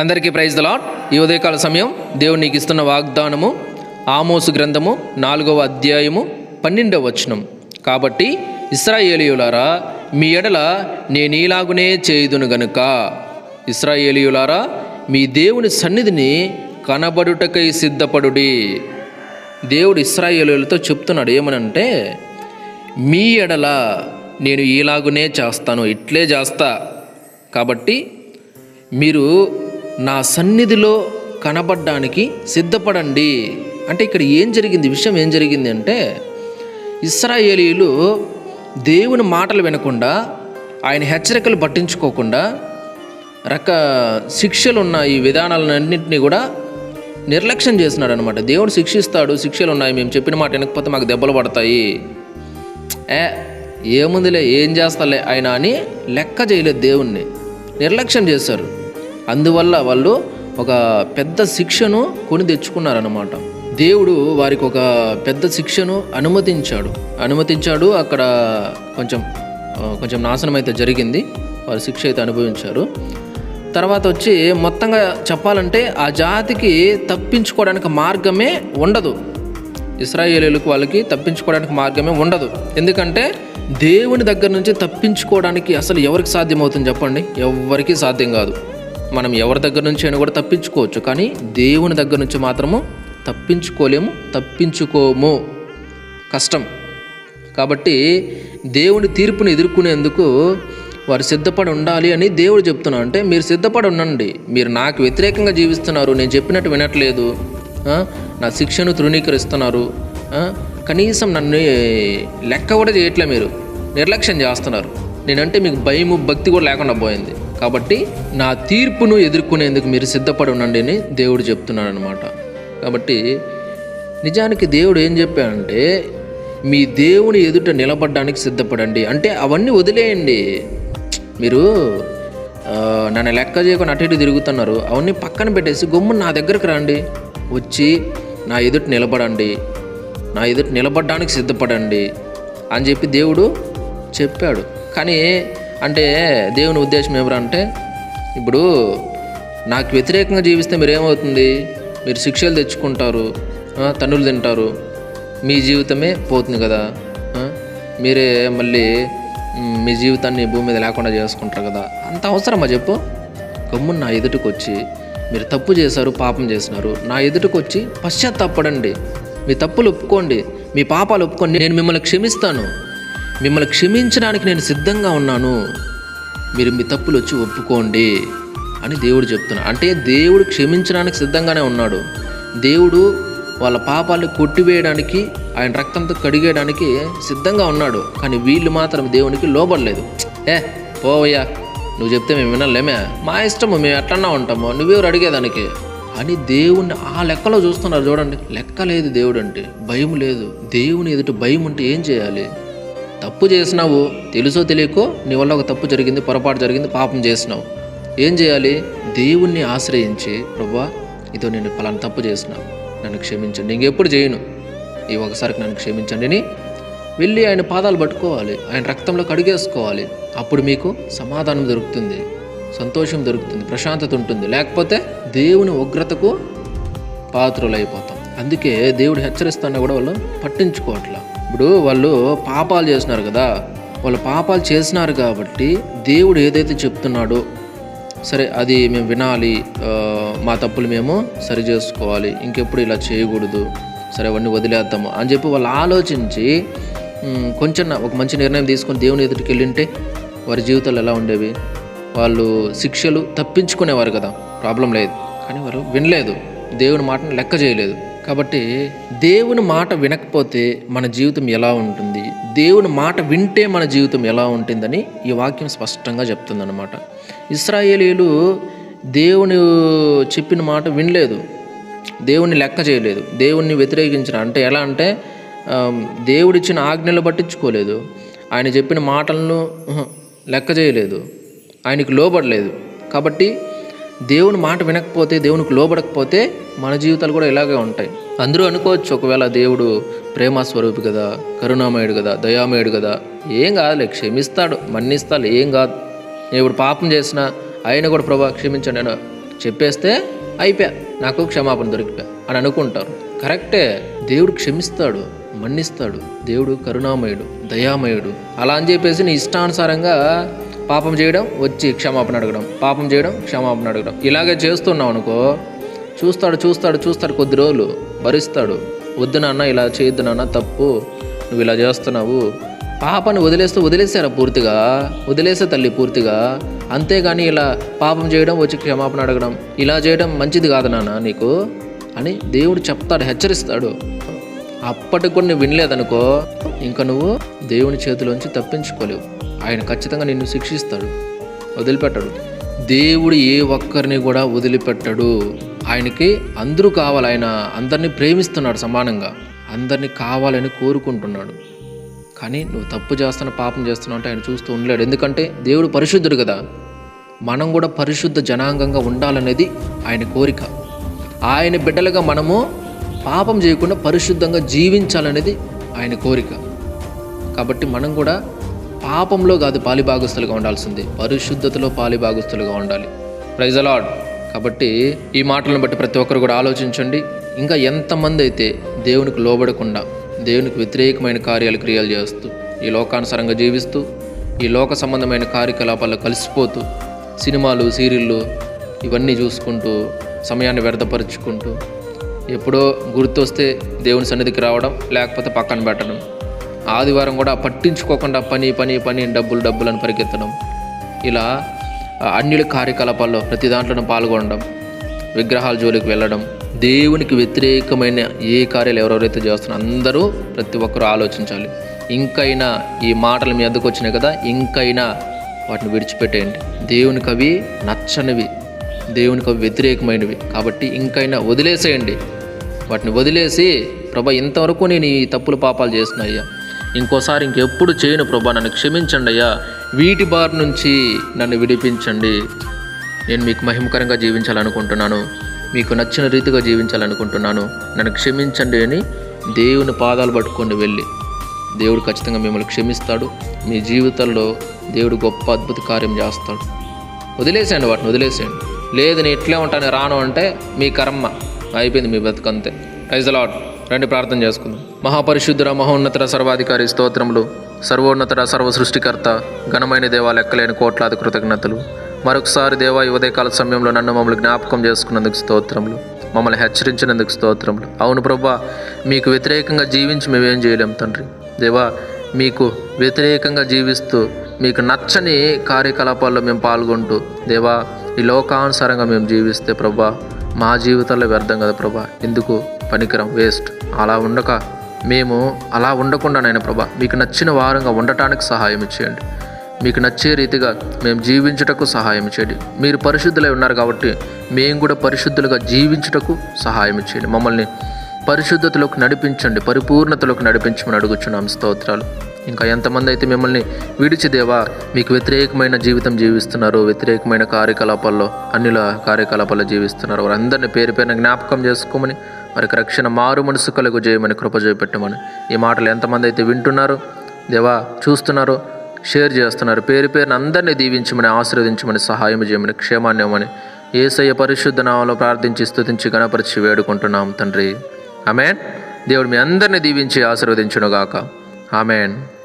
అందరికీ praise lot ఈ ఉదయకాల సమయం దేవుడు నీకు ఇస్తున్న వాగ్దానము ఆమోసు గ్రంథము నాలుగవ అధ్యాయము పన్నెండవ వచనం. కాబట్టి ఇస్రాయేలియులారా మీ ఎడల నేనీలాగునే చేయుదును గనుక. ఇస్రాయేలియులారా మీ దేవుని సన్నిధిని కనబడుటకై సిద్ధపడుడి. దేవుడు ఇస్రాయేలులతో చెప్తున్నాడు ఏమనంటే మీ ఎడల నేను ఈలాగునే చేస్తాను ఇట్లే చేస్తా. కాబట్టి మీరు నా సన్నిధిలో కనబడడానికి సిద్ధపడండి. అంటే ఇక్కడ ఏం జరిగింది? విషయం ఏం జరిగింది అంటే ఇస్రాయేలీలు దేవుని మాటలు వినకుండా ఆయన హెచ్చరికలు పట్టించుకోకుండా రక శిక్షలు ఉన్న ఈ విధానాలన్నింటినీ కూడా నిర్లక్ష్యం చేస్తున్నాడు అనమాట దేవుడు శిక్షిస్తాడు శిక్షలు ఉన్నాయి మేము చెప్పిన మాట వినకపోతే మాకు దెబ్బలు పడతాయి. ఏ ఏముందిలే ఏం చేస్తాలే ఆయన అని లెక్క చేయలేదు దేవుణ్ణి. నిర్లక్ష్యం చేశారు. అందువల్ల వాళ్ళు ఒక పెద్ద శిక్షను కొని తెచ్చుకున్నారన్నమాట. దేవుడు వారికి ఒక పెద్ద శిక్షను అనుమతించాడు. అనుమతించాడు అక్కడ కొంచెం కొంచెం నాశనం అయితే జరిగింది. వారు శిక్ష అయితే అనుభవించారు. తర్వాత వచ్చి మొత్తంగా చెప్పాలంటే ఆ జాతికి తప్పించుకోవడానికి మార్గమే ఉండదు. ఇస్రాయేలీలకు వాళ్ళకి తప్పించుకోవడానికి మార్గమే ఉండదు. ఎందుకంటే దేవుని దగ్గర నుంచి తప్పించుకోవడానికి అసలు ఎవరికి సాధ్యమవుతుంది చెప్పండి? ఎవరికీ సాధ్యం కాదు. మనం ఎవరి దగ్గర నుంచి అయినా కూడా తప్పించుకోవచ్చు. కానీ దేవుని దగ్గర నుంచి మాత్రము తప్పించుకోలేము తప్పించుకోము. కష్టం. కాబట్టి దేవుని తీర్పుని ఎదుర్కొనేందుకు వారు సిద్ధపడి ఉండాలి అని దేవుడు చెప్తున్నాడు. అంటే మీరు సిద్ధపడి ఉండండి. మీరు నాకు వ్యతిరేకంగా జీవిస్తున్నారు. నేను చెప్పినట్టు వినట్లేదు. నా శిక్షను తృణీకరిస్తున్నారు. కనీసం నన్ను లెక్క కూడా చేయట్లే మీరు. నిర్లక్ష్యం చేస్తున్నారు. నేనంటే మీకు భయము భక్తి కూడా లేకుండా పోయింది. కాబట్టి నా తీర్పును ఎదుర్కొనేందుకు మీరు సిద్ధపడి ఉండండి అని దేవుడు చెప్తున్నాడు అనమాట కాబట్టి నిజానికి దేవుడు ఏం చెప్పాడంటే మీ దేవుని ఎదుట నిలబడడానికి సిద్ధపడండి. అంటే అవన్నీ వదిలేయండి. మీరు నన్ను లెక్క చేయకుండా అటు ఇటు తిరుగుతున్నారు. అవన్నీ పక్కన పెట్టేసి గమ్మున నా దగ్గరకు రండి. వచ్చి నా ఎదుట నిలబడండి. నా ఎదుట నిలబడడానికి సిద్ధపడండి అని చెప్పి దేవుడు చెప్పాడు. కానీ అంటే దేవుని ఉద్దేశం ఏమరా ఇప్పుడు నాకు వ్యతిరేకంగా జీవిస్తే మీరు ఏమవుతుంది మీరు శిక్షలు తెచ్చుకుంటారు తండ్రులు తన్నులు తింటారు మీ జీవితమే పోతుంది కదా మీరే మళ్ళీ మీ జీవితాన్ని భూమి మీద లేకుండా చేసుకుంటారు కదా. అంత అవసరమా చెప్పు? గమ్మున నా ఎదుటికి వచ్చి మీరు తప్పు చేశారు పాపం చేసినారు. నా ఎదుటికి వచ్చి పశ్చాత్తాపడండి. మీ తప్పులు ఒప్పుకోండి. మీ పాపాలు ఒప్పుకోండి నేను మిమ్మల్ని క్షమిస్తాను. మిమ్మల్ని క్షమించడానికి నేను సిద్ధంగా ఉన్నాను. మీరు మీ తప్పులు వచ్చి ఒప్పుకోండి అని దేవుడు చెప్తున్నాడు. అంటే దేవుడు క్షమించడానికి సిద్ధంగానే ఉన్నాడు. దేవుడు వాళ్ళ పాపాలను కొట్టివేయడానికి ఆయన రక్తంతో కడిగేయడానికి సిద్ధంగా ఉన్నాడు. కానీ వీళ్ళు మాత్రం దేవునికి లోబడలేదు. ఏ పోవయ్యా నువ్వు చెప్తే మేము వినలేమే. మా ఇష్టము మేము ఎట్లన్నా ఉంటాము. నువ్వెవరు అడిగేదానికి? అని దేవుణ్ణి ఆ లెక్కలో చూస్తున్నారు చూడండి. లెక్క లేదు దేవుడు అంటే భయం లేదు. దేవుని ఎదుట భయం ఉంటే ఏం చేయాలి? తప్పు చేసినావు తెలుసో తెలియకో నీ వల్ల ఒక తప్పు జరిగింది పొరపాటు జరిగింది పాపం చేసినావు. ఏం చేయాలి? దేవుణ్ణి ఆశ్రయించి ప్రభా ఇదో నేను పలానా తప్పు చేసినావు నన్ను క్షమించండి ఇంకెప్పుడు చేయను. ఈ ఒకసారికి నన్ను క్షమించండి అని వెళ్ళి ఆయన పాదాలు పట్టుకోవాలి. ఆయన రక్తంలో కడిగేసుకోవాలి. అప్పుడు మీకు సమాధానం దొరుకుతుంది సంతోషం దొరుకుతుంది ప్రశాంతత ఉంటుంది. లేకపోతే దేవుని ఉగ్రతకు పాత్రులైపోతాం. అందుకే దేవుడు హెచ్చరిస్తున్నా కూడా వాళ్ళు పట్టించుకోవట్లా. ఇప్పుడు వాళ్ళు పాపాలు చేసినారు కదా వాళ్ళు పాపాలు చేసినారు కాబట్టి దేవుడు ఏదైతే చెప్తున్నాడో సరే అది మేము వినాలి మా తప్పులు మేము సరి చేసుకోవాలి ఇంకెప్పుడు ఇలా చేయకూడదు సరే అవన్నీ వదిలేద్దాము అని చెప్పి వాళ్ళు ఆలోచించి కొంచెం ఒక మంచి నిర్ణయం తీసుకొని దేవుని ఎదుటికి వెళ్ళింటే వారి జీవితాలు ఎలా ఉండేవి? వాళ్ళు శిక్షలు తప్పించుకునేవారు కదా ప్రాబ్లం లేదు. కానీ వారు వినలేదు. దేవుని మాటను లెక్క చేయలేదు. కాబట్టి దేవుని మాట వినకపోతే మన జీవితం ఎలా ఉంటుంది? దేవుని మాట వింటే మన జీవితం ఎలా ఉంటుందని ఈ వాక్యం స్పష్టంగా చెప్తుందన్నమాట. ఇస్రాయేలీలు దేవుని చెప్పిన మాట వినలేదు. దేవుణ్ణి లెక్క చేయలేదు. దేవుణ్ణి వ్యతిరేకించిన అంటే ఎలా అంటే దేవుడిచ్చిన ఆజ్ఞలు పట్టించుకోలేదు. ఆయన చెప్పిన మాటలను లెక్క చేయలేదు. ఆయనకు లోబడలేదు. కాబట్టి దేవుని మాట వినకపోతే దేవునికి లోబడకపోతే మన జీవితాలు కూడా ఇలాగే ఉంటాయి. అందరూ అనుకోవచ్చు ఒకవేళ దేవుడు ప్రేమ స్వరూపి కదా కరుణామయుడు కదా దయామయుడు కదా ఏం కాదులే క్షమిస్తాడు మన్నిస్తాడు ఏం కాదు. నేను ఇప్పుడు పాపం చేసిన ఆయన కూడా ప్రభా క్షమించండి అని చెప్పేస్తే అయిపోయా నాకు క్షమాపణ దొరికిపోయా అని అనుకుంటారు. కరెక్టే దేవుడు క్షమిస్తాడు మన్నిస్తాడు దేవుడు కరుణామయుడు దయామయుడు అలా అని చెప్పేసి నీ ఇష్టానుసారంగా పాపం చేయడం వచ్చి క్షమాపణ అడగడం. పాపం చేయడం క్షమాపణ అడగడం. ఇలాగే చేస్తున్నావు అనుకో చూస్తాడు చూస్తాడు చూస్తాడు కొద్ది రోజులు. భరిస్తాడు. వద్దు నాన్న ఇలా చేయొద్దు నాన్న తప్పు. నువ్వు ఇలా చేస్తున్నావు. పాపాన్ని వదిలేస్తూ వదిలేసారా పూర్తిగా? వదిలేసే తల్లి పూర్తిగా? అంతేగాని ఇలా పాపం చేయడం వచ్చి క్షమాపణ అడగడం ఇలా చేయడం మంచిది కాదు నాన్న నీకు. అని దేవుడు చెప్తాడు హెచ్చరిస్తాడు. అప్పటికి కూడా నువ్వు వినలేదనుకో ఇంకా నువ్వు దేవుని చేతిలోంచి తప్పించుకోలేవు. ఆయన ఖచ్చితంగా నిన్ను శిక్షిస్తాడు. వదిలిపెట్టడు. దేవుడు ఏ ఒక్కరిని కూడా వదిలిపెట్టడు. ఆయనకి అందరూ కావాలి. ఆయన అందరినీ ప్రేమిస్తున్నాడు సమానంగా. అందరినీ కావాలని కోరుకుంటున్నాడు. కానీ నువ్వు తప్పు చేస్తున్న పాపం చేస్తున్నావు అంటే ఆయన చూస్తూ ఉండలేడు. ఎందుకంటే దేవుడు పరిశుద్ధుడు కదా. మనం కూడా పరిశుద్ధ జనాంగంగా ఉండాలనేది ఆయన కోరిక. ఆయన బిడ్డలుగా మనము పాపం చేయకుండా పరిశుద్ధంగా జీవించాలనేది ఆయన కోరిక. కాబట్టి మనం కూడా పాపంలో కాదు పాలిభాగస్తులుగా ఉండాల్సింది. పరిశుద్ధతలో పాలిభాగస్తులుగా ఉండాలి. ప్రైజ్ అలాడ్ కాబట్టి ఈ మాటలను బట్టి ప్రతి ఒక్కరు కూడా ఆలోచించండి. ఇంకా ఎంతమంది అయితే దేవునికి లోబడకుండా దేవునికి వ్యతిరేకమైన కార్యాలు క్రియలు చేస్తూ ఈ లోకానుసారంగా జీవిస్తూ ఈ లోక సంబంధమైన కార్యకలాపాల్లో కలిసిపోతూ సినిమాలు సీరియళ్ళు ఇవన్నీ చూసుకుంటూ సమయాన్ని వ్యర్థపరుచుకుంటూ ఎప్పుడో గుర్తొస్తే దేవుని సన్నిధికి రావడం లేకపోతే పక్కన పెట్టడం ఆదివారం కూడా పట్టించుకోకుండా పని పని పని డబ్బులు డబ్బులు అని పరిగెత్తడం. ఇలా అన్యుల కార్యకలాపాల్లో ప్రతి దాంట్లోనూ పాల్గొనడం విగ్రహాల జోలికి వెళ్ళడం దేవునికి వ్యతిరేకమైన ఏ కార్యాలు ఎవరెవరైతే చేస్తున్నారో అందరూ ప్రతి ఒక్కరూ ఆలోచించాలి. ఇంకైనా ఈ మాటలు మీ అందుకు వచ్చినాయి కదా ఇంకైనా వాటిని విడిచిపెట్టేయండి. దేవునికి అవి నచ్చనివి దేవునికి అవి వ్యతిరేకమైనవి. కాబట్టి ఇంకైనా వదిలేసేయండి. వాటిని వదిలేసి ప్రభా ఇంతవరకు నేను ఈ తప్పులు పాపాలు చేస్తున్నాయ్యా ఇంకోసారి ఇంకెప్పుడు చేయను ప్రభా నన్ను క్షమించండి అయ్యా. వీటి బారి నుంచి నన్ను విడిపించండి. నేను మీకు మహిమకరంగా జీవించాలనుకుంటున్నాను. మీకు నచ్చిన రీతిగా జీవించాలనుకుంటున్నాను. నన్ను క్షమించండి అని దేవుని పాదాలు పట్టుకొని వెళ్ళి దేవుడు ఖచ్చితంగా మిమ్మల్ని క్షమిస్తాడు. మీ జీవితంలో దేవుడు గొప్ప అద్భుత కార్యం చేస్తాడు. వదిలేసేయండి వాటిని వదిలేసేయండి. లేదు నేను ఇట్లే ఉంటాను రాను అంటే మీ కర్మ అయిపోయింది మీ బతుకంతే ప్రైజ్ లాడ్ రండి ప్రార్థన చేసుకుందాం. మహాపరిశుద్ధుర మహోన్నతర సర్వాధికారి స్తోత్రములు. సర్వోన్నతర సర్వ సృష్టికర్త ఘనమైన దేవా లెక్కలేని కోట్లాది కృతజ్ఞతలు. మరొకసారి దేవా ఈ ఉదయకాల సమయంలో నన్ను మమ్మల్ని జ్ఞాపకం చేసుకున్నందుకు స్తోత్రములు. మమ్మల్ని హెచ్చరించినందుకు స్తోత్రములు. అవును ప్రభా మీకు వ్యతిరేకంగా జీవించి మేమేం చేయలేము తండ్రి. దేవా మీకు వ్యతిరేకంగా జీవిస్తూ మీకు నచ్చని కార్యకలాపాల్లో మేము పాల్గొంటూ దేవా ఈ లోకానుసారంగా మేము జీవిస్తే ప్రభా మా జీవితంలో వ్యర్థం కదా ప్రభా. ఎందుకు? పనికిరం వేస్ట్. అలా ఉండక మేము అలా ఉండకుండా నేను ప్రభా మీకు నచ్చిన వారంగా ఉండటానికి సహాయం చేయండి. మీకు నచ్చే రీతిగా మేము జీవించుటకు సహాయం చేయండి. మీరు పరిశుద్ధులై ఉన్నారు కాబట్టి మేము కూడా పరిశుద్ధులుగా జీవించుటకు సహాయం చేయండి. మమ్మల్ని పరిశుద్ధతలోకి నడిపించండి. పరిపూర్ణతలోకి నడిపించమని అడుగుచున్నాం. స్తోత్రాలు. ఇంకా ఎంతమంది అయితే మిమ్మల్ని విడిచి దేవా మీకు వ్యతిరేకమైన జీవితం జీవిస్తున్నారు వ్యతిరేకమైన కార్యకలాపాల్లో అన్నిల కార్యకలాపాల్లో జీవిస్తున్నారు వారందరినీ పేరు పేరున జ్ఞాపకం చేసుకోమని వారికి రక్షణ మారు మనసు కలుగు చేయమని కృప చేపెట్టమని. ఈ మాటలు ఎంతమంది అయితే వింటున్నారో దేవా చూస్తున్నారో షేర్ చేస్తున్నారు. పేరు పేరుని అందరినీ దీవించమని ఆశీర్వదించమని సహాయం చేయమని క్షేమాన్ని ఇవ్వమని ఏసయ్య పరిశుద్ధ నామంలో ప్రార్థించి స్థుతించి గణపరిచి వేడుకుంటున్నాం తండ్రి. ఆమెన్. దేవుడు మీ అందరిని దీవించి ఆశీర్వదించునుగాక. ఆమెన్.